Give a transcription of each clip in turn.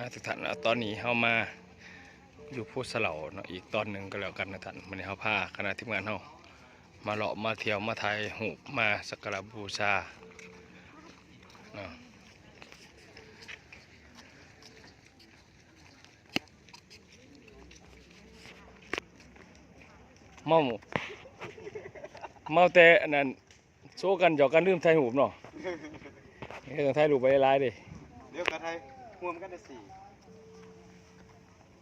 อ่าทุกท่านตอนนี้เฮามาอยู่พุทธสะเหลาเนาะอีกตอนหนึ่งก็แล้วกันนะท่านวันนี้เฮาพาคณะทีมงานเฮามาเลาะมาเที่ยวมาถ่ายหูมาสักการบูชาเนาะเมาเมาแต่อันนั้นโซกันหยอกกันลืมถ่ายหูปเนาะเฮ้ยต้องถ่ายรูไปหลายๆดิเดี๋ยวกันไทย รวมกันได้สี่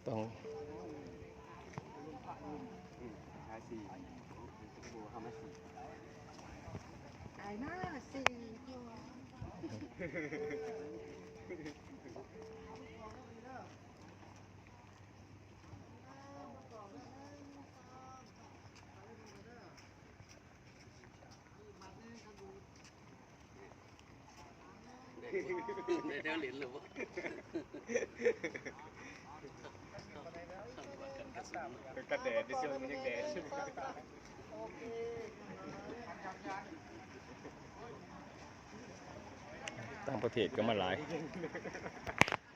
ต้องหาสี่บัวทำให้สี่ไอ้หน้าสี่ ตัวเดี๋ยวเหรียญหรือวะกันแดดดิเซลมันยังแดดใช่ไหมต่างประเทศก็มาหลาย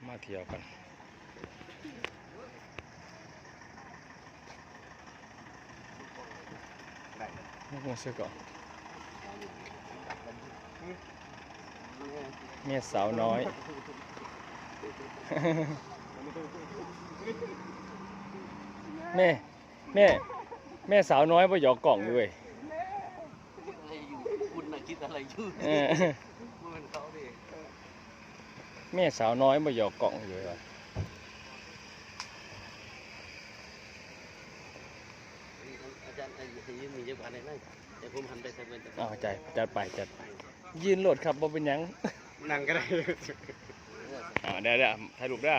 มาเที่ยวกันได้นี่คงซื้อก่อน เมียสาวน้อย แม่ แม่ แม่สาวน้อยบ่หยอกกล่องอยู่เว้ยอะไรอยู่คุณน่ะคิดอะไรอยู่เออมันเขาดิแม่สาวน้อยบ่หยอกกล่องอยู่เว้ยอาจารย์ไอ้ยืนมีเยอะกว่าในนั้นแต่ผมหันไปทางเป็นอ้าวใจจัดไปจัดไป ยืนโหลดครับบ่เป็นหยัง นั่งก็ได้ อ่าได้ได้ถ่ายรูปได้